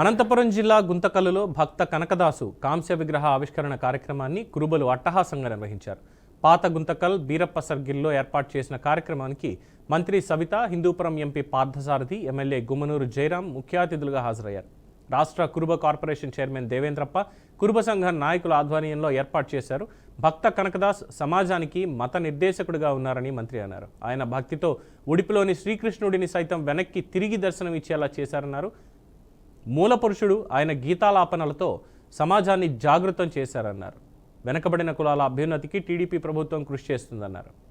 అనంతపురం జిల్లా గుంతకల్లులో భక్త కనకదాసు కాంస్య విగ్రహ ఆవిష్కరణ కార్యక్రమాన్ని కురుబలు అట్టహాసంగా నిర్వహించారు. పాత గుంతకల్ బీరప్ప సర్గిల్లో ఏర్పాటు చేసిన కార్యక్రమానికి మంత్రి సవిత హిందూపురం ఎంపీ పార్థసారథి ఎమ్మెల్యే గుమ్మనూరు జయరాం ముఖ్య అతిథులుగా హాజరయ్యారు. రాష్ట్ర కురుబ కార్పొరేషన్ చైర్మన్ దేవేంద్రప్ప కురుబ సంఘం నాయకుల ఆధ్వర్యంలో ఏర్పాటు చేశారు. భక్త కనకదాస్ సమాజానికి మత నిర్దేశకుడిగా ఉన్నారని మంత్రి అన్నారు. ఆయన భక్తితో ఉడిపిలోని శ్రీకృష్ణుడిని సైతం వెనక్కి తిరిగి దర్శనం ఇచ్చేలా చేశారన్నారు. మూల పురుషుడు ఆయన గీతాలాపనలతో సమాజాన్ని జాగృతం చేశారన్నారు. వెనకబడిన కులాల అభ్యున్నతికి టీడీపీ ప్రభుత్వం కృషి చేస్తుందన్నారు.